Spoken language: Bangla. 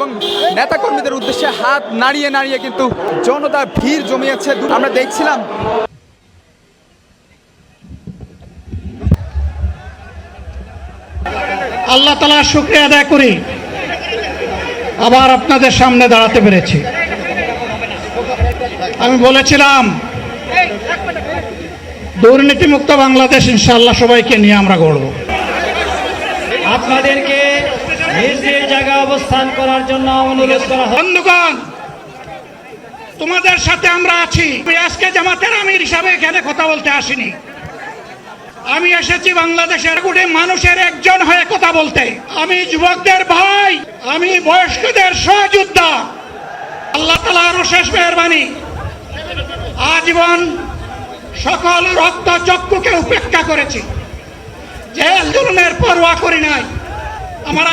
এবং নেতাকর্মীদের উদ্দেশ্যে হাত নাড়িয়ে নাড়িয়ে কিন্তু জনতা ভিড় জমিয়েছে। আমরা দেখছিলাম। আল্লাহ তালার শুক্রিয়া আদায় করি। আবার আপনাদের সামনে দাঁড়াতে পেরেছি। আমি বলেছিলাম দুর্নীতিমুক্ত বাংলাদেশ ইনশাআল্লাহ সবাইকে নিয়ে আমরা গড়ব। আপনাদেরকে জায়গায় অবস্থান করার জন্য অনুরোধ করা হয় বন্ধুগণ তোমাদের সাথে আমরা আছি। আমি আজকে জামাতের আমির হিসাবে এখানে কথা বলতে আসিনি। আমি এসেছি বাংলাদেশের গুটি মানুষের একজন হয়ে কথা বলতে। আমি যুবকদের ভাই আমি বয়স্কদের সহযোদ্ধা। আল্লাহ তালার শেষ মেহরবানি। আজীবন সকল রক্ত চক্ষুকে উপেক্ষা করেছি। যে জুলুমের পরোয়া করি নাই আমার